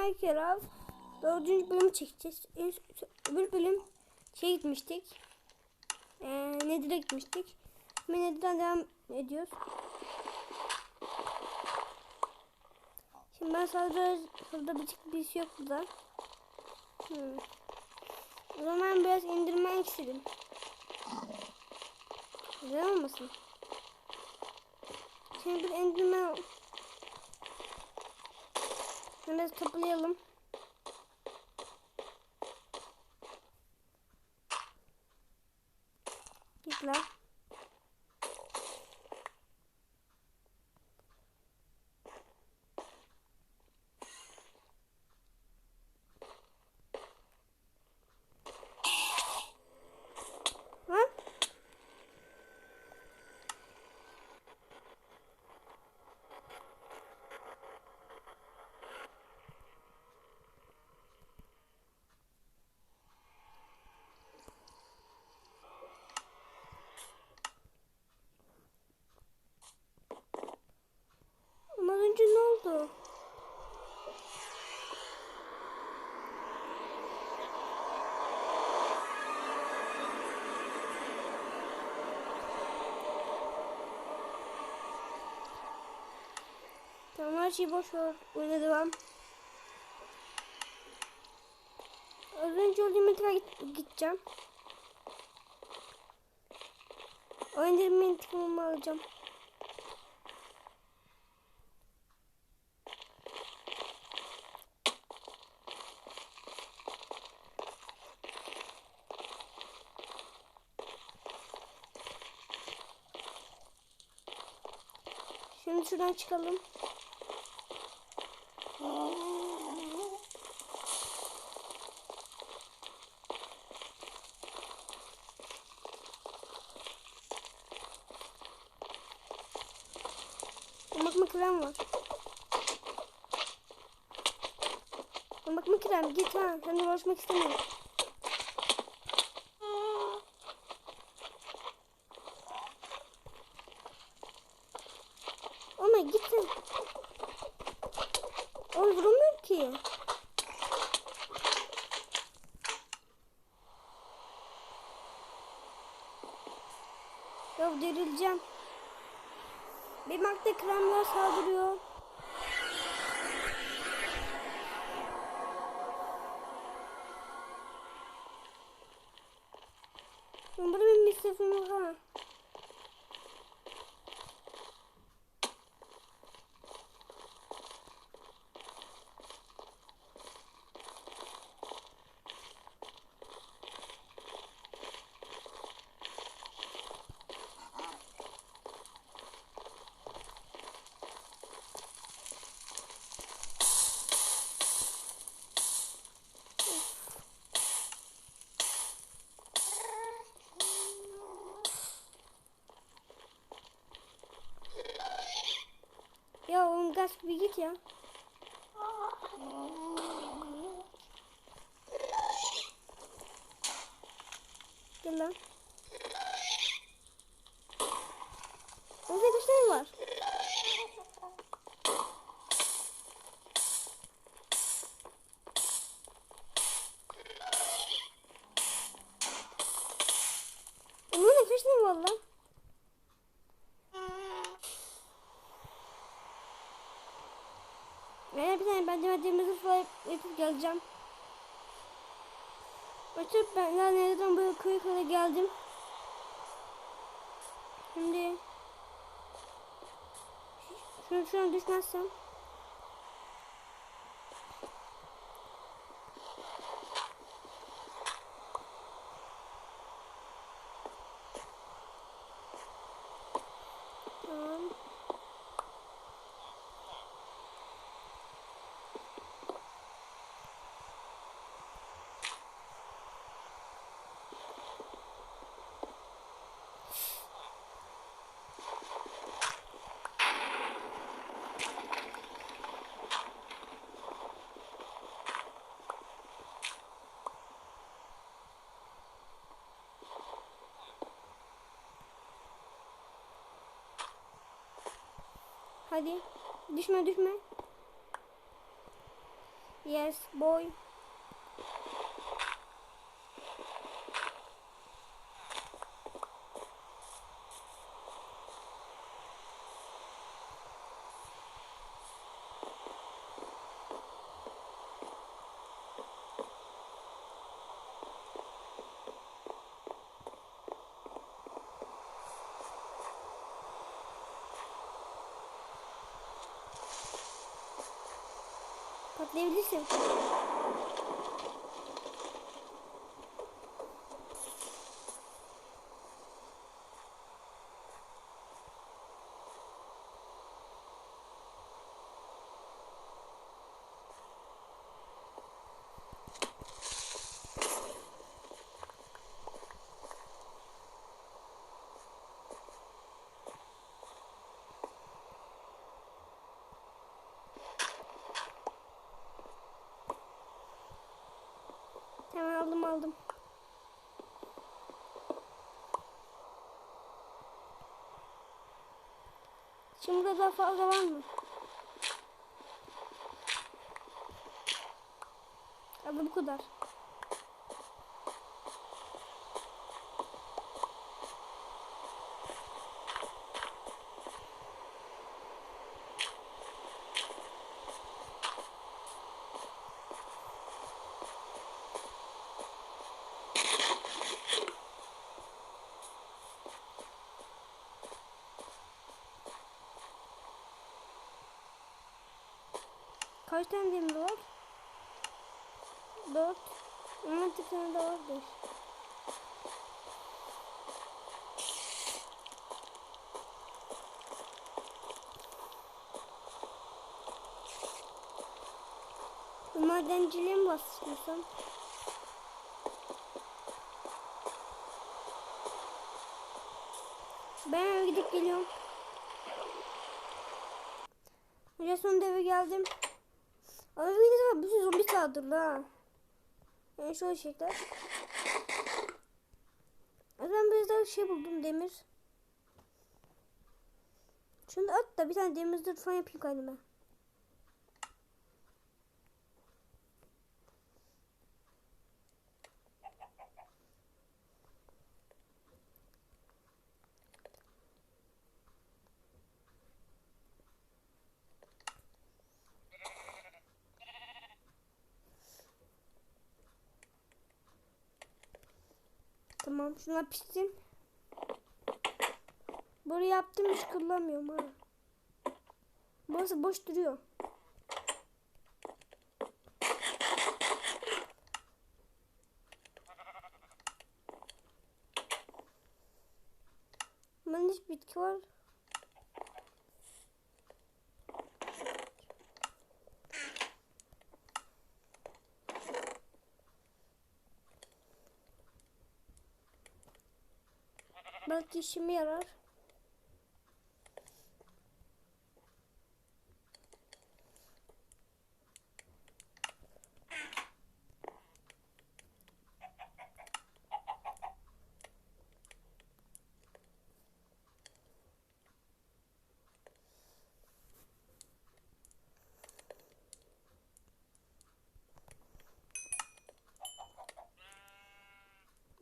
Minecraft dördüncü bölümü çekeceğiz. Öbür bölüm şey gitmiştik. Ee, Nedir'e gitmiştik. Şimdi Nedir'den devam ediyoruz. Şimdi ben sadece şurada bir bir şey yok burada. Hmm. O zaman biraz indirmek istedim. Güzel olmasın? Şimdi bir indirme Biraz kaplayalım. Git. Lan. Ama az önce ne oldu? Tamam her şeyi boş ver. Oyuna devam. Az önce olduğum intikama git gideceğim. O indirme intikamımı alacağım. Şimdi şuradan çıkalım. Bakma krem var. Bakma krem git ha. Seninle uğraşmak istemiyorum. Ama git sen. Oğlum vuramıyorum ki. Ya derileceğim. Benim akta kremler saldırıyor. Burada bir misafirim var. ha. Ya oğlum gaz bir git ya. Gel lan. Orada kaç tane var? Onun kaç tane var lan? Ben bir tane ben demediğimizi falan geleceğim. Açıp ben nereden böyle kadar geldim. Şimdi şunu şuna düşmezsem. Tamam. Hadi. Düşme düşme. Yes boy. Patlayabilirsin. Tamam aldım aldım. Şimdi daha fazla var mı? Abi bu kadar. Kaç tane demir var? Dört. Ama bir tane daha var beş. Madenciliğe mi basıyorsun? Ben eve gidip geliyorum. Hoca sonunda eve geldim. Ama bir de bu zombi saldırdı ha. Yani şöyle şeyler. Ben biraz daha şey buldum demir. Şunu at da bir tane demir zırh falan yapayım kendime. Tamam şuna pişsin. Burayı yaptım hiç kullanmıyorum ha. Burası boş duruyor. Ben hiç bitki var. Belki işime yarar.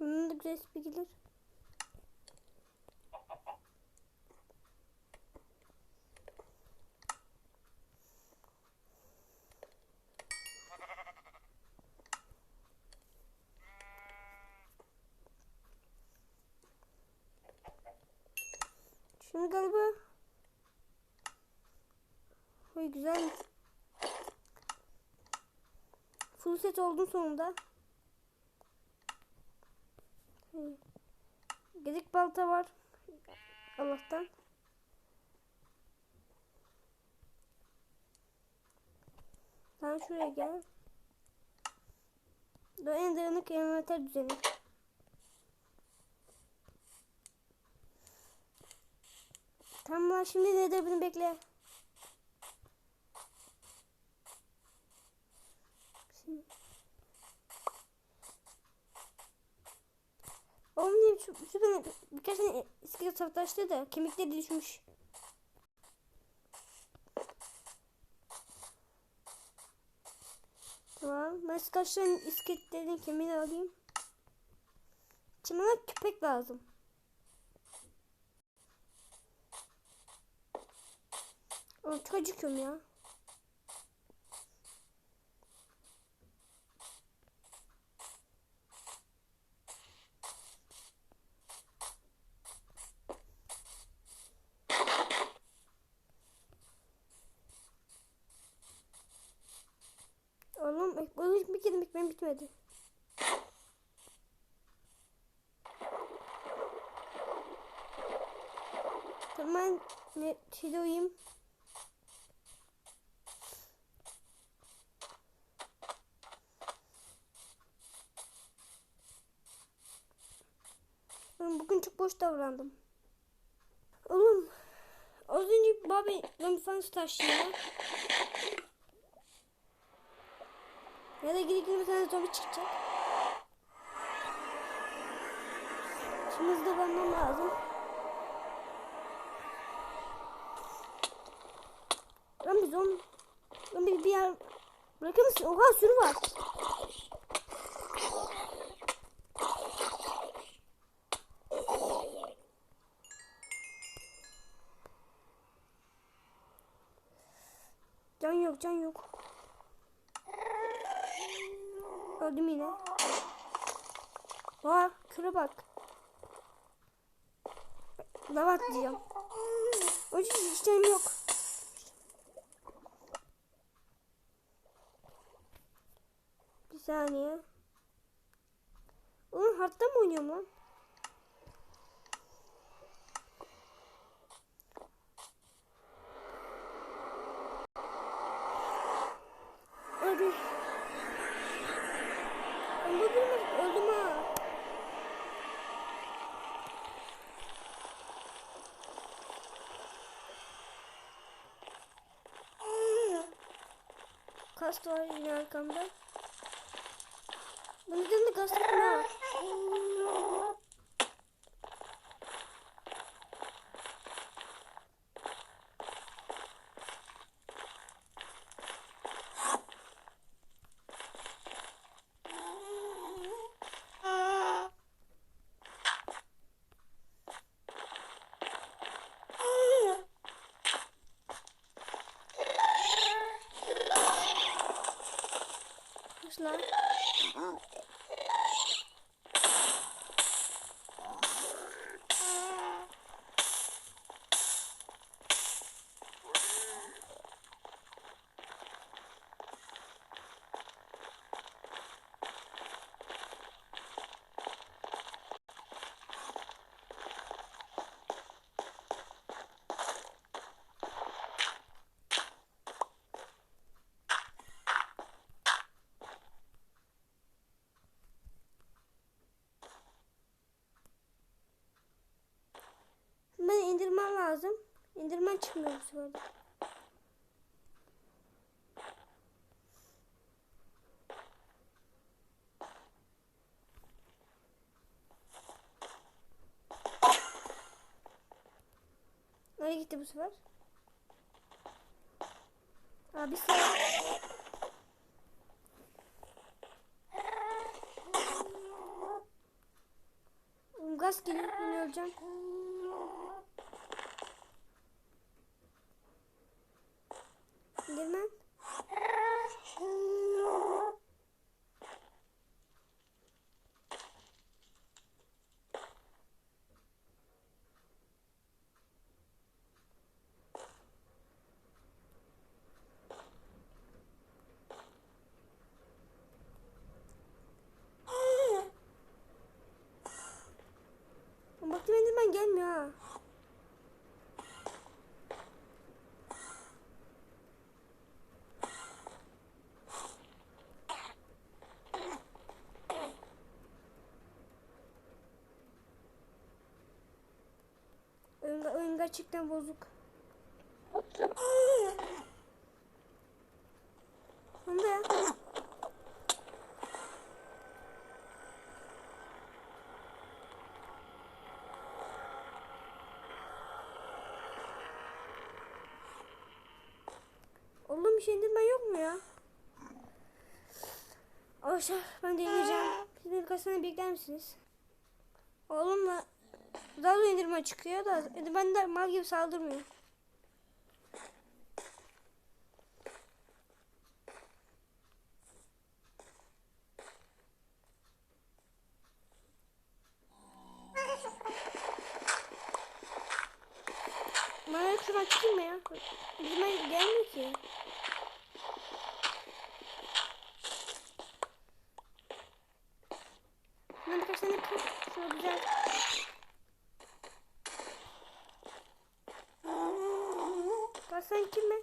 Bunun da güzel bir Güzel. Full set oldum sonunda. Gedik balta var. Allah'tan. Sen şuraya gel. Dur en dayanık envanter düzeni. Tamam şimdi ne de bunu bekle. Oğlum ne şu, şu bana birkaç tane iskelet savaştı da kemikleri düşmüş. Maskaşların isketlerini kemiğini alayım. Şimdi köpek lazım. Oğlum çok acıkıyorum ya. Bir kere ekmeğim bitmedi. Tamam ne şeyde uyuyayım. Ben bugün çok boş davrandım. Oğlum az önce babi Ramifans taşıyor. Ya da gidip bir tane zombi çıkacak. Şimdi hızlı vermem lazım. Zombi. Lan bir, bir yer bırakır mısın? Oha sürü var. Can yok, can yok. Öldüm yine. Aa, küre bak. Lava atlayacağım. Yüzden işlerim yok. Bir saniye. Oğlum hatta mı oynuyorum lan? Hadi. Bölümde öldüm ha. Kast var yine arkamda. Ben bir tane kast var ha. Kaç lan? Ben indirmem lazım. İndirmen çıkmıyor bu sefer. Nereye gitti bu sefer? Abi sen... Gaz ben öleceğim. İndirmem. Baktım Enderman gelmiyor ha. Oyun, oyun gerçekten bozuk. Onda ya. Oğlum bir şey indirmen yok mu ya? Arkadaşlar ben de ineceğim. Siz de birkaç bekler misiniz? Oğlumla daha da indirme çıkıyor da e, ben de mal gibi saldırmıyor. Bana şuradan çıkayım mı ya? Bizime gelmiyor ki. Şuna birkaç tane kır. Şöyle güzel. Bak sen kim mi?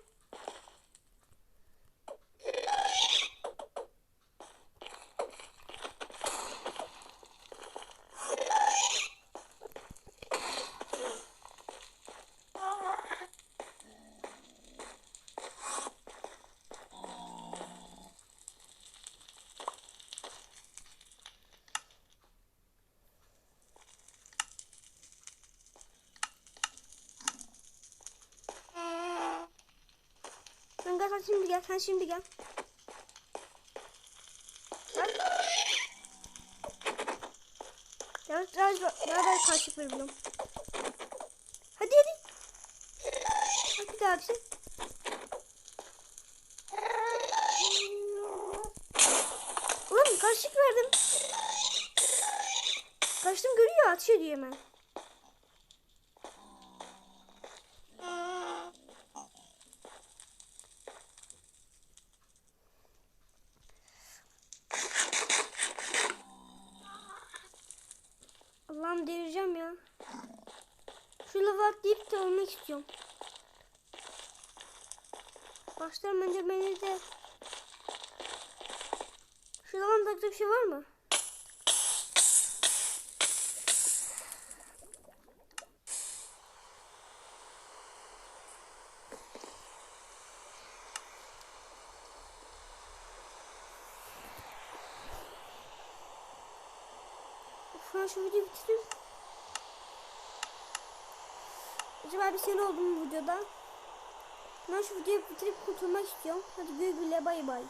Sen gel sen şimdi gel. Sen şimdi gel. Gel. Yavaş yavaş beraber karşılık verebilirim. Hadi hadi. Hadi de abisi. Ulan karşılık verdim. Kaçtım görüyor atıyor diyor hemen. Allah'ım delireceğim ya. Şu lava atlayıp istiyorum. Başlarım bence beni de. Şu lavanın takacak bir şey var mı? Şu an şu videoyu bitireyim. Acaba bir sene oldu mu videoda? Ben şu videoyu bitirip kurtulmak istiyorum. Hadi güle güle bay bay.